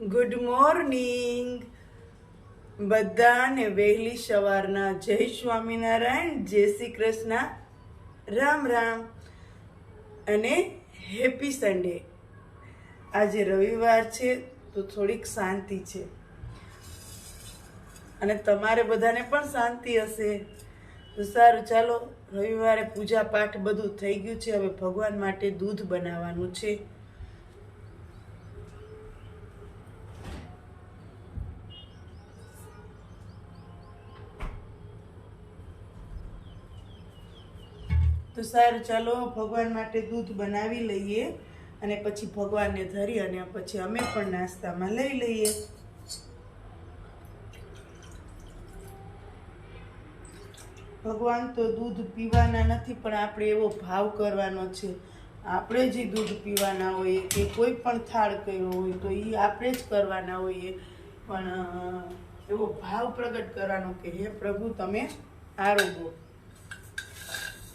Good morning બધાને વહેલી સવારના જય સ્વામિનારાયણ, જય શ્રી કૃષ્ણ. રામ રામ. અને હેપી સન્ડે. આજે રવિવાર છે, તો થોડીક શાંતિ છે. અને તમારે બધાને પણ શાંતિ હશે. તો સારું, ચાલો રવિવારે પૂજા પાઠ બધું થઈ ગયું છે. હવે ભગવાન માટે દૂધ બનાવવાનું છે. તો સારું ચાલો ભગવાન માટે દૂધ બનાવી લઈએ અને પછી ભગવાનને ધરી અને પછી અમે પણ નાસ્તામાં લઈ લઈએ. ભગવાન તો દૂધ પીવાના નથી, પણ આપણે એવો ભાવ કરવાનો છે. આપણે જે દૂધ પીવાના હોઈએ કે કોઈ પણ થાળ કર્યો હોય તો એ આપણે જ કરવાના હોઈએ. પણ એવો ભાવ પ્રગટ કરવાનો કે હે પ્રભુ, તમે આરોગો.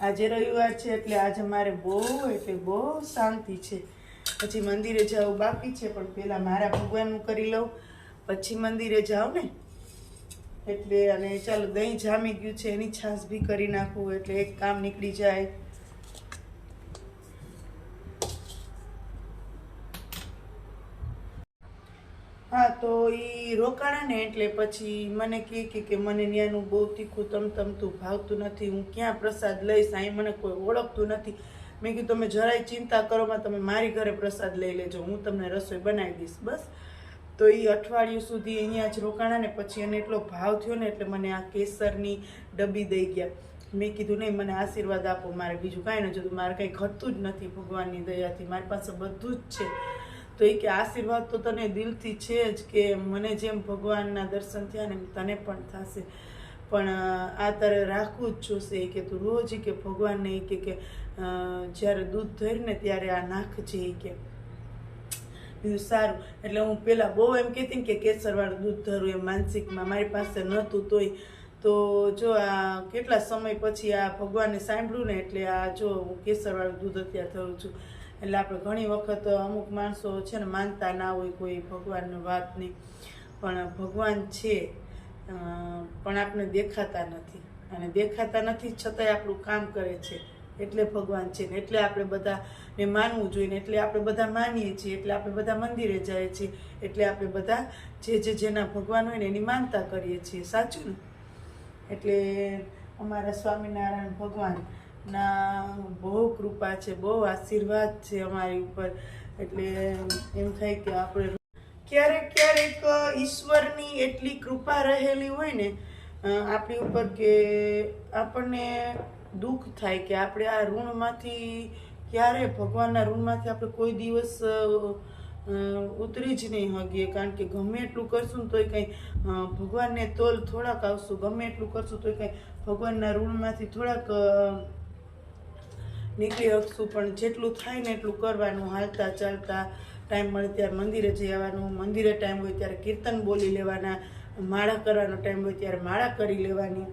આજે રવિવાર છે, એટલે આજે મારે બહુ, એટલે બહુ શાંતિ છે. પછી મંદિરે જવું બાકી છે, પણ પહેલાં મારા ભગવાનનું કરી લઉં. પછી મંદિરે જાઉં ને. એટલે અને ચાલો દહીં જામી ગયું છે, એની છાશ બી કરી નાખું, એટલે એક કામ નીકળી જાય હા તો એ રોકાણા ને એટલે પછી મને કહે કે કે મને ત્યાંનું બહુ તીખું તમતમતું ભાવતું નથી. હું ક્યાં પ્રસાદ લઈશ? અહીં મને કોઈ ઓળખતું નથી. મેં કીધું, તમે જરાય ચિંતા કરોમાં તમે મારી ઘરે પ્રસાદ લઈ લેજો. હું તમને રસોઈ બનાવી દઈશ. બસ. તો એ અઠવાડિયું સુધી અહીંયા જ રોકાણા ને પછી એને એટલો ભાવ થયો ને એટલે મને આ કેસરની ડબ્બી દઈ ગયા. મેં કીધું, નહીં, મને આશીર્વાદ આપો. મારે બીજું કાંઈ ન જોતું મારે કંઈ ઘટતું જ નથી ભગવાનની દયાથી. મારી પાસે બધું જ છે. તો એ કે આશીર્વાદ તો તને દિલથી છે જ કે મને જેમ ભગવાનના દર્શન થયા ને તને પણ થશે. પણ આ તારે રાખવું જ જોશે. કે તું રોજ કે ભગવાનને કે કે જ્યારે દૂધ ધરીને ત્યારે આ નાખજે કે. બીજું સારું. એટલે હું પેલા બહુ એમ કહેતી ને કે કેસરવાળું દૂધ ધરું એ માનસિકમાં. મારી પાસે નહોતું તોય. તો જો આ કેટલા સમય પછી આ ભગવાનને સાંભળ્યું ને એટલે આ જો હું કેસરવાળું દૂધ અત્યારે થયું છું. એટલે આપણે ઘણી વખત અમુક માણસો છે ને માનતા ના હોય કોઈ ભગવાનની વાતની. પણ ભગવાન છે પણ આપણે દેખાતા નથી. અને દેખાતા નથી છતાંય આપણું કામ કરે છે. એટલે ભગવાન છે ને એટલે આપણે બધાને માનવું જોઈએ ને એટલે આપણે બધા માનીએ છીએ, એટલે આપણે બધા મંદિરે જઈએ છીએ, એટલે આપણે બધા જે જે જેના ભગવાન હોય ને એની માનતા કરીએ છીએ. સાચું ને? એટલે અમારા સ્વામિનારાયણ ભગવાનના બહુ કૃપા છે, બહુ આશીર્વાદ છે અમારી ઉપર. એટલે એમ થાય કે આપણે ક્યારેક ક્યારેક ઈશ્વરની એટલી કૃપા રહેલી હોય ને આપણી ઉપર કે આપણને દુઃખ થાય કે આપણે આ ઋણમાંથી ક્યારે, ભગવાનના ઋણમાંથી આપણે કોઈ દિવસ ઉતરી જ નહીં હગીએ, કારણ કે ગમે એટલું કરશું ને તોય કંઈ ભગવાનને તોલ થોડાક આવશું ગમે એટલું કરશું તોય કંઈ ભગવાનના ઋણમાંથી થોડાક નીકળી શકશું, પણ જેટલું થાય ને એટલું કરવાનું, હાલતા ચાલતા ટાઈમ મળે ત્યારે મંદિરે જઈ આવવાનું, મંદિરે ટાઈમ હોય ત્યારે કીર્તન બોલી લેવાના, માળા કરવાનો ટાઈમ હોય ત્યારે માળા કરી લેવાની.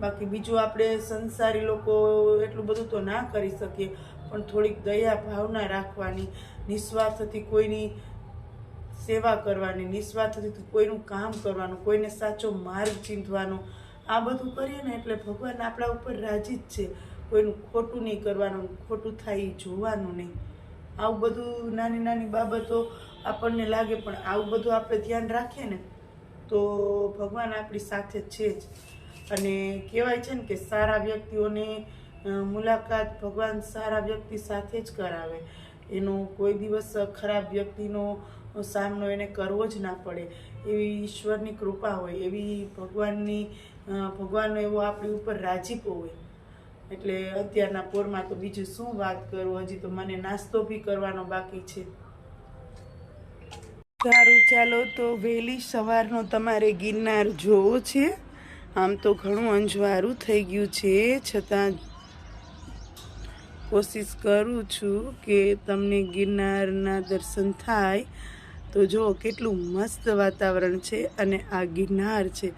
બાકી બીજું આપણે સંસારી લોકો એટલું બધું તો ના કરી શકીએ. પણ થોડીક દયા ભાવના રાખવાની, નિસ્વાર્થથી કોઈની સેવા કરવાની, નિસ્વાર્થથી કોઈનું કામ કરવાનું, કોઈને સાચો માર્ગ ચીંધવાનો. આ બધું કરીએ ને એટલે ભગવાન આપણા ઉપર રાજી જ છે. કોઈનું ખોટું નહીં કરવાનું, ખોટું થાય એ જોવાનું નહીં. આવું બધું નાની નાની બાબતો આપણને લાગે, પણ આવું બધું આપણે ધ્યાન રાખીએ ને, તો ભગવાન આપણી સાથે છે જ. અને કહેવાય છે ને કે સારા વ્યક્તિઓને મુલાકાત ભગવાન સારા વ્યક્તિ સાથે જ કરાવે. એનો કોઈ દિવસ ખરાબ વ્યક્તિનો સામનો એને કરવો જ ના પડે. એવી ઈશ્વરની કૃપા હોય, એવી ભગવાનની ભગવાનનો એવો આપણી ઉપર રાજીપો હોય. એટલે અત્યારના પોરમાં તો બીજું શું વાત કરું? હજી તો મને નાસ્તો બી કરવાનો બાકી છે. સારું, ચાલો તો વહેલી સવારનો તમારે ગિરનાર જોવો છે. આમ તો ઘણું અંજવાળું થઈ ગયું છે, છતાં કોશિશ કરું છું કે તમને ગિરનારના દર્શન થાય. તો જુઓ કેટલું મસ્ત વાતાવરણ છે અને આ ગિરનાર છે.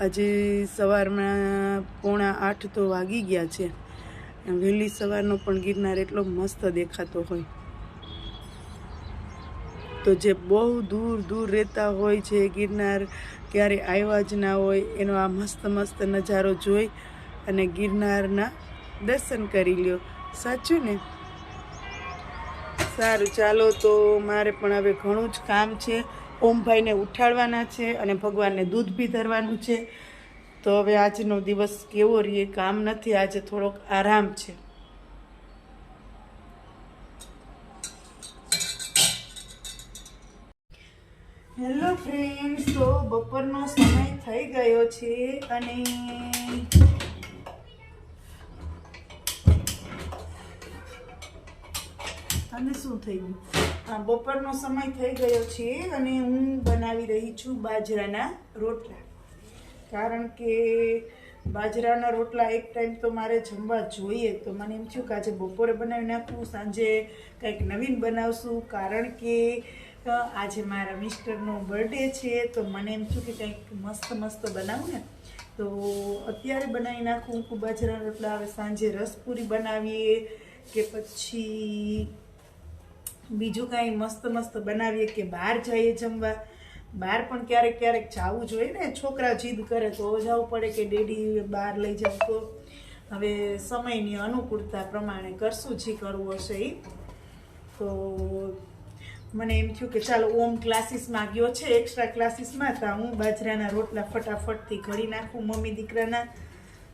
આજે સવારમાં પોણા આઠ તો વાગી ગયા છે. વહેલી સવારનો પણ ગિરનાર એટલો મસ્ત દેખાતો હોય. તો જે બહુ દૂર દૂર રહેતા હોય છે ગિરનાર, ક્યારે આવ્યા જ ના હોય, એનો આ મસ્ત મસ્ત નજારો જોઈ અને ગિરનારના દર્શન કરી લ્યો. સાચું ને? સારું, ચાલો તો મારે પણ હવે ઘણું જ કામ છે. ઓમભાઈને ઉઠાડવાના છે અને ભગવાનને દૂધ બી ધરવાનું છે. તો હવે આજનો દિવસ કેવો રહીએ? કામ નથી, આજે થોડોક આરામ છે. હેલો ફ્રેન્ડ્સ, તો બપોરનો સમય થઈ ગયો છે અને અને શું આ બપોરનો સમય થઈ ગયો છે અને હું બનાવી રહી છું બાજરાના રોટલા. કારણ કે બાજરાના રોટલા એક ટાઈમ તો મારે જમવા જોઈએ. તો મને એમ થયું કે આજે બપોરે બનાવી નાખું, સાંજે કંઈક નવીન બનાવશું. કારણ કે આજે મારા મિસ્ટરનો બર્થડે છે, તો મને એમ થયું કે કંઈક મસ્ત મસ્ત બનાવું ને. તો અત્યારે બનાવી નાખું. બાજરાના રોટલા હવે સાંજે રસપુરી બનાવીએ કે પછી બીજું કાંઈ મસ્ત મસ્ત બનાવીએ કે બહાર જઈએ જમવા? બહાર પણ ક્યારેક ક્યારેક જવું જોઈએ ને. છોકરા જીદ કરે તો જવું પડે કે ડેડી બહાર લઈ જાવ તો. હવે સમયની અનુકૂળતા પ્રમાણે કરશું જે કરવું હશે એ તો મને એમ થયું કે ચાલો ઓમ ક્લાસીસમાં ગયો છે એક્સ્ટ્રા ક્લાસીસમાં, તો હું બાજરાના રોટલા ફટાફટથી ઘડી નાખું મમ્મી દીકરાના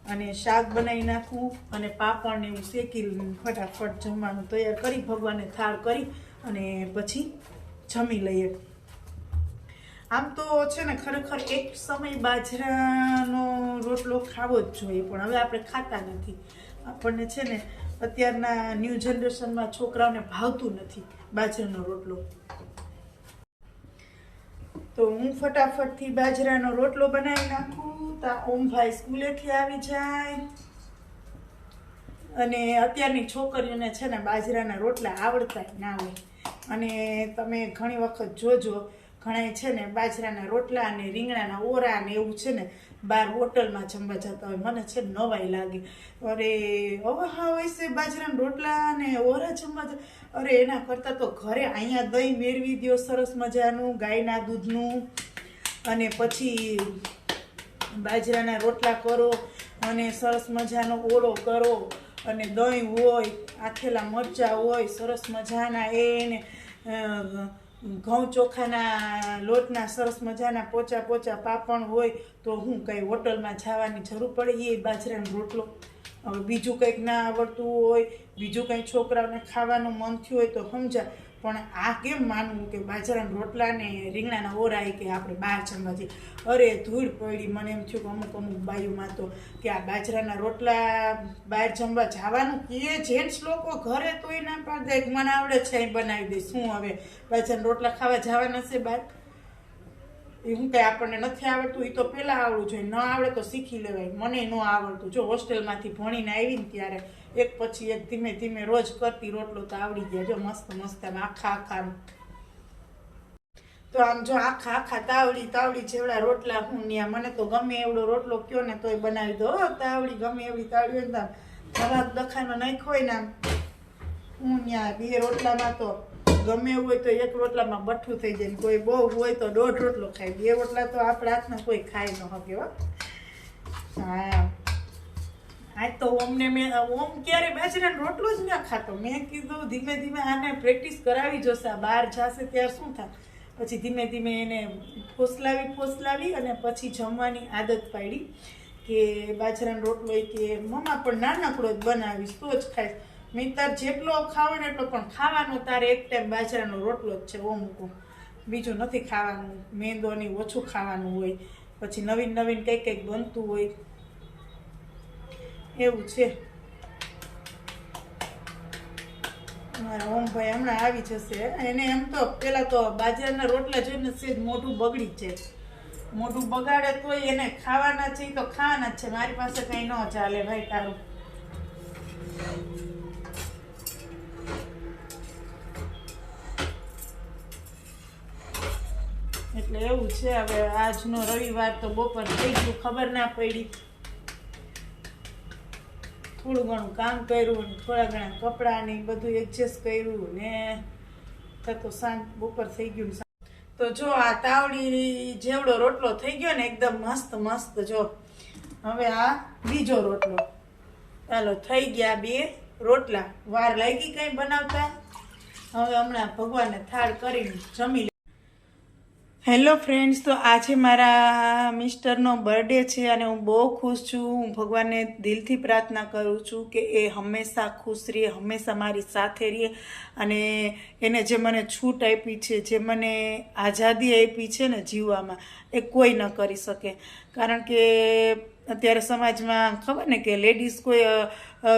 અને શાક બનાવી નાખું અને પાપડને એવું શેકી ફટાફટ જમવાનું તૈયાર કરી ભગવાનને થાળ કરી અને પછી જમી લઈએ. આમ તો છે ને ખરેખર એક સમય બાજરાનો રોટલો ખાવો જ જોઈએ, પણ હવે આપણે ખાતા નથી. આપણને છે ને અત્યારના ન્યૂ જનરેશનમાં છોકરાઓને ભાવતું નથી બાજરાનો રોટલો. તો હું ફટાફટથી બાજરાનો રોટલો બનાવી નાખું. તા ઓમભાઈ સ્કૂલેથી આવી જાય. અને અત્યારની છોકરીઓને છે ને બાજરાના રોટલા આવડતા ના હોય. અને તમે ઘણી વખત જોજો ઘણા છે ને બાજરાના રોટલા અને રીંગણાના ઓરા ને એવું છે ને બહાર હોટલમાં જમવા જતા હોય. મને છે નવાઈ લાગે. અરે હવે હા હોય છે બાજરાના રોટલા અને ઓરા જમવા અરે, એના કરતાં તો ઘરે અહીંયા દહીં મેળવી દ્યો, સરસ મજાનું, ગાયના દૂધનું. અને પછી બાજરાના રોટલા કરો અને સરસ મજાનો ઓળો કરો. અને દહીં હોય આથેલા મરચાં હોય, સરસ મજાના એને ઘઉં ચોખાના લોટના સરસ મજાના પોચા પોચા પાપણ હોય તો હું કંઈ હોટલમાં જવાની જરૂર પડે એ બાજરાનો રોટલો. હવે બીજું કંઈક ના આવડતું હોય, બીજું કંઈ છોકરાઓને ખાવાનું મન થયું હોય તો સમજા. પણ આ કેમ માનવું કે બાજરાના રોટલા ને રીંગણાના ઓરા એ કે આપણે બહાર જમવા જઈએ? અરે ધૂળ પડી, મને એમ થયું કે અમુક અમુક બાયુમાં તો કે આ બાજરાના રોટલા બહાર જમવા જવાનું કે જેન્ટ્સ લોકો ઘરે તોય ના પાડે મને આવડે છે, અહીં બનાવી દે, શું હવે? બાજરાના રોટલા ખાવા જવાના છે બહાર હું કઈ આપણને નથી આવડતું એ તો પહેલાં આવડવું જોઈએ. ન આવડે તો શીખી લેવાય. મને ન આવડતું. જો હોસ્ટેલમાંથી ભણીને આવી ને ત્યારે એક પછી એક ધીમે ધીમે રોજ કરતી રોટલો તો આવડી ગયા. જો મસ્ત મસ્ત આમ આખા આખા તો આમ જો આખા આખા તાવડી તાવડી જેવડા રોટલા હું ન્યા મને તો ગમે એવડો રોટલો કયો ને તોય બનાવી દો. તાવડી ગમે એવડી તાવડી હોય ને તો આમ ધરાક દખાનો નાખ્યો હોય ને આમ. હું ન્યા બે રોટલામાં તો ગમે એવું હોય તો એક રોટલામાં બઠ્ઠું થઈ જાય. કોઈ બહુ હોય તો દોઢ રોટલો ખાય. બે રોટલા તો આપણા હાથના કોઈ ખાઈ ન શકે હો. હા. આજ તો ઓમને મેં, ઓમ ક્યારે બાજરાનો રોટલો જ ના ખાતો. મેં કીધું ધીમે ધીમે આને પ્રેક્ટિસ કરાવી જોશે. બહાર જશે ત્યારે શું થાય? પછી ધીમે ધીમે એને ફોસલાવી ફોસલાવી અને પછી જમવાની આદત પાડી કે બાજરાનો રોટલો કે, મમ્મા પણ નાનકડો જ બનાવીશ, તો જ ખાઈશ. મેં તાર જેટલો ખાવો ને એટલો પણ ખાવાનો. તારે એક ટાઈમ બાજરાનો રોટલો જ છે ઓમ મૂકું. બીજું નથી ખાવાનું. મેંદોની ઓછું ખાવાનું હોય. પછી નવીન નવીન કંઈક કંઈક બનતું હોય. એવું છે. મારા ઓમભાઈ હમણાં આવી જશે. એને એમ તો પેલા તો બાજરાના રોટલા જોઈને સેજ મોઢું બગડી જાય મોઢું બગાડે તોય એને ખાવાના છે તો ખાવાના છે. મારી પાસે કંઈ ન ચાલે ભાઈ તારું. એટલે એવું છે, હવે આજનો રવિવાર તો બપોર થઈ ગયું, ખબર ના પડી. થોડું ઘણું કામ કર્યું થોડા ઘણા કપડાં ને બધું એડજસ્ટ કર્યું ને થતો સાંજ, બપોર થઈ ગયું તો જો આ તાવડી જેવડો રોટલો થઈ ગયો ને, એકદમ મસ્ત મસ્ત જો. હવે આ બીજો રોટલો. ચાલો, થઈ ગયા બે રોટલા. વાર લાગી કઈ બનાવતા? હવે હમણાં ભગવાનને થાળ કરીને જમી હેલો ફ્રેન્ડ્સ, તો આજે મારા મિસ્ટરનો બર્થડે છે અને હું બહુ ખુશ છું. હું ભગવાનને દિલથી પ્રાર્થના કરું છું કે એ હંમેશા ખુશ રહે, હંમેશા મારી સાથે રહે અને એને જે મને છૂટ આપી છે, જે મને આઝાદી આપી છે ને જીવવામાં, એ કોઈ ન કરી શકે. કારણ કે અત્યારે સમાજમાં ખબર ને કે લેડીઝ કોઈ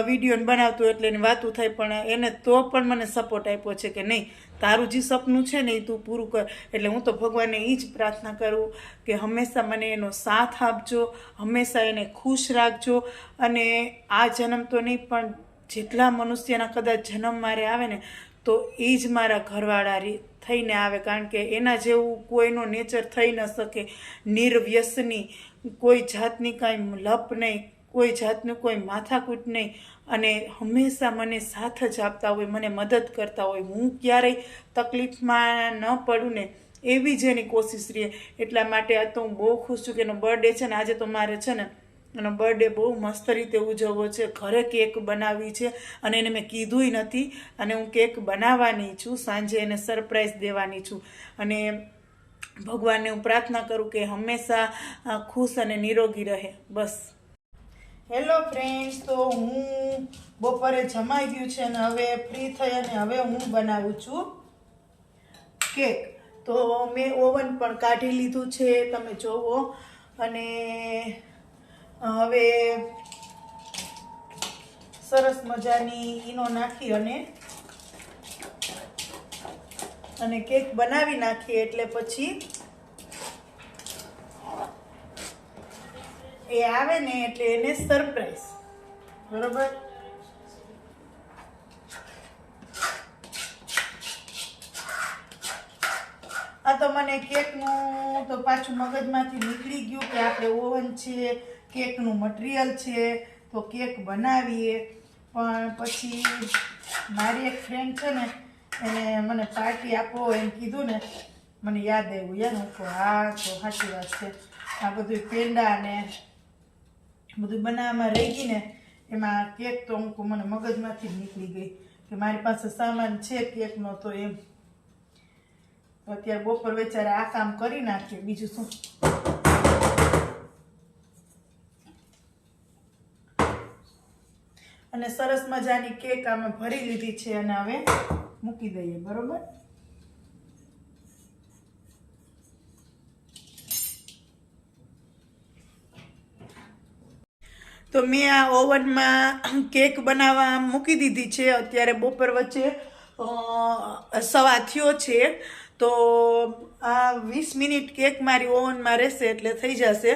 વીડિયો બનાવતું એટલે એની વાતું થાય, પણ એને તો પણ મને સપોર્ટ આપ્યો છે કે નહીં? તારું જે સપનું છે ને એ તું પૂરું કર. એટલે હું તો ભગવાનને એ જ પ્રાર્થના કરું કે હંમેશા મને એનો સાથ આપજો, હંમેશા એને ખુશ રાખજો. અને આ જન્મ તો નહીં, પણ જેટલા મનુષ્યના કદાચ જન્મ મારે આવે ને, તો એ જ મારા ઘરવાળા થઈને આવે. કારણ કે એના જેવું કોઈનો નેચર થઈ ન શકે. નિર્વ્યસની કોઈ જાતની કાંઈ લપ નહીં. કોઈ જાતનું કોઈ માથાકૂટ નહીં. અને હંમેશા મને સાથ જ આપતા હોય, મને મદદ કરતા હોય. હું ક્યારેય તકલીફમાં ન પડું ને એવી જ એની કોશિશ રહે. એટલા માટે આ તો હું બહુ ખુશ છું કે એનો બર્થડે છે ને આજે તો મારે છે ને, એનો બર્થડે બહુ મસ્ત રીતે ઉજવવો છે. ઘરે કેક બનાવી છે અને એને મેં કીધુંય નથી અને હું કેક બનાવવાની છું. સાંજે એને સરપ્રાઈઝ દેવાની છું. અને ભગવાનને હું પ્રાર્થના કરું કે હંમેશા ખુશ અને નિરોગી રહે. બસ. હેલો ફ્રેન્ડ્સ તો હું બપોરે જમાઈ ગયું છે અને હવે ફ્રી થઈ અને હવે હું બનાવું છું કેક તો મેં ઓવન પણ કાઢી લીધું છે, તમે જોવો. અને હવે સરસ મજાની ઈનો નાખી અને અને કેક બનાવી નાખીએ એટલે પછી એ આવે ને એટલે એને સરપ્રાઈઝ. બરોબર? આ તો મને કેકનું તો પાછું મગજમાંથી નીકળી ગયું કે આપણે ઓવન છે, કેકનું મટીરિયલ છે, તો કેક બનાવીએ. પણ પછી મારી એક ફ્રેન્ડ છે ને, એને મને પાર્ટી આપો એમ કીધું ને, મને યાદ આવ્યું. યાર, હું હા, તો સાચી વાત છે. આ બધું પેંડા ને બધું બનાવવામાં રહી ગઈ ને એમાં કેક તો કહું, મને મગજમાંથી નીકળી ગઈ કે મારી પાસે સામાન છે કેકનો તો એમ. અત્યારે બપોર વેચારે આ કામ કરી નાખીએ બીજું શું? અને સરસ મજાની કેક અમે ભરી લીધી છે અને હવે મૂકી દઈએ. બરોબર? તો મેં આ ઓવનમાં કેક બનાવવા મૂકી દીધી છે. અત્યારે બપોર વચ્ચે સવા થયો છે. તો આ વીસ મિનિટ કેક મારી ઓવનમાં રહેશે એટલે થઈ જશે.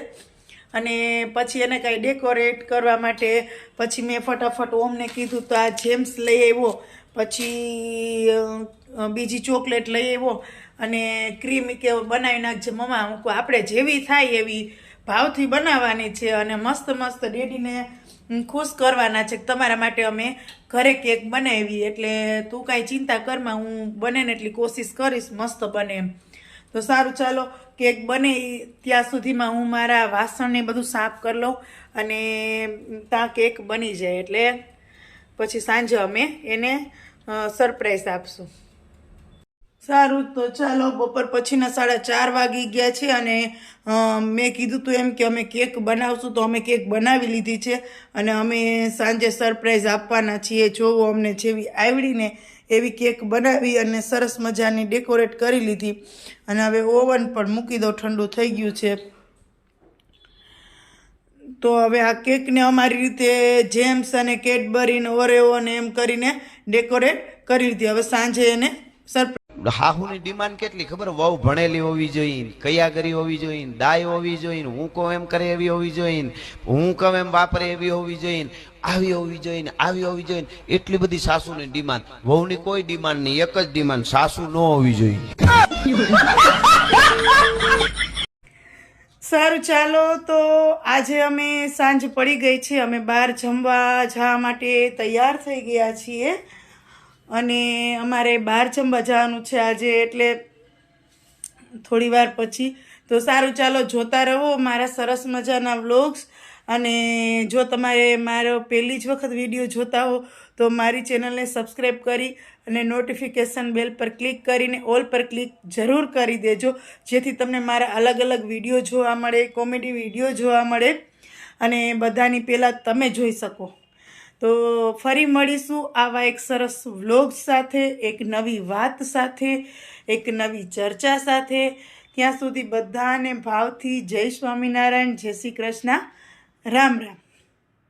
અને પછી એને કાંઈ ડેકોરેટ કરવા માટે, પછી મેં ફટાફટ ઓમને કીધું તો આ જેમ્સ લઈ આવ્યો. પછી બીજી ચોકલેટ લઈ આવ્યો. અને ક્રીમ કે બનાવી નાખજે મમ્મા, હું આપણે જેવી થાય એવી ભાવથી બનાવવાની છે અને મસ્ત મસ્ત ડેડીને ખુશ કરવાના છે તમારા માટે અમે ઘરે કેક બનાવી. એટલે તું કાંઈ ચિંતા કરમાં હું બને ને એટલી કોશિશ કરીશ, મસ્ત બને એમ. તો સારું, ચાલો, કેક બને ત્યાં સુધીમાં હું મારા વાસણને બધું સાફ કરી લઉં અને ત્યાં કેક બની જાય. એટલે પછી સાંજે અમે એને સરપ્રાઈઝ આપશું. સારું, તો ચાલો, બપોર પછીના સાડા ચાર વાગી ગયા છે અને મેં કીધું તું એમ કે અમે કેક બનાવશું, તો અમે કેક બનાવી લીધી છે અને અમે સાંજે સરપ્રાઈઝ આપવાના છીએ, જોવો અમને જેવી આવડીને એવી કેક બનાવી અને સરસ મજાની ડેકોરેટ કરી લીધી. અને હવે ઓવન પણ મૂકી દો ઠંડુ થઈ ગયું છે. તો હવે આ કેકને અમારી રીતે જેમ્સ અને કેડબરીને ઓરેઓ ને એમ કરીને ડેકોરેટ કરી લીધી. હવે સાંજે એને સરપ્રાઈઝ હાહુની ડિમાન્ડ કેટલી? ખબર? વહુ ભણેલી હોવી જોઈએ, કૈયાગરી હોવી જોઈએ દાય હોવી જોઈએ, હું કહું એમ કરે એવી હોવી જોઈએ, હું કહું એમ વાપરે એવી હોવી જોઈએ, આવી હોવી જોઈએ, આવી હોવી જોઈએ. એટલી બધી સાસુની ડિમાન્ડ. વહુની કોઈ ડિમાન્ડ નહીં, એક જ ડિમાન્ડ, સાસુ ન હોવી જોઈએ. સારું, ચાલો તો આજે અમે સાંજ પડી ગઈ છે. અમે બહાર જમવા જવા માટે તૈયાર થઈ ગયા છીએ. અને અમારે બહાર જમવા જવાનું છે આજે એટલે થોડી વાર પછી. તો સારું, ચાલો જોતા રહો મારા સરસ મજાના વ્લોગ્સ. અને જો તમારે મારો પહેલી જ વખત વીડિયો જોતા હો, તો મારી ચેનલને સબસ્ક્રાઈબ કરી અને નોટિફિકેશન બેલ પર ક્લિક કરીને ઓલ પર ક્લિક જરૂર કરી દેજો, જેથી તમને મારા અલગ અલગ વીડિયો જોવા મળે, કોમેડી વીડિયો જોવા મળે. અને બધાની પહેલાં તમે જોઈ શકો. તો ફરી મળીશું આવા એક સરસ વ્લોગ સાથે, એક નવી વાત સાથે, એક નવી ચર્ચા સાથે. ત્યાં સુધી બધાને ભાવથી જય સ્વામિનારાયણ, જય શ્રી કૃષ્ણ. રામ રામ.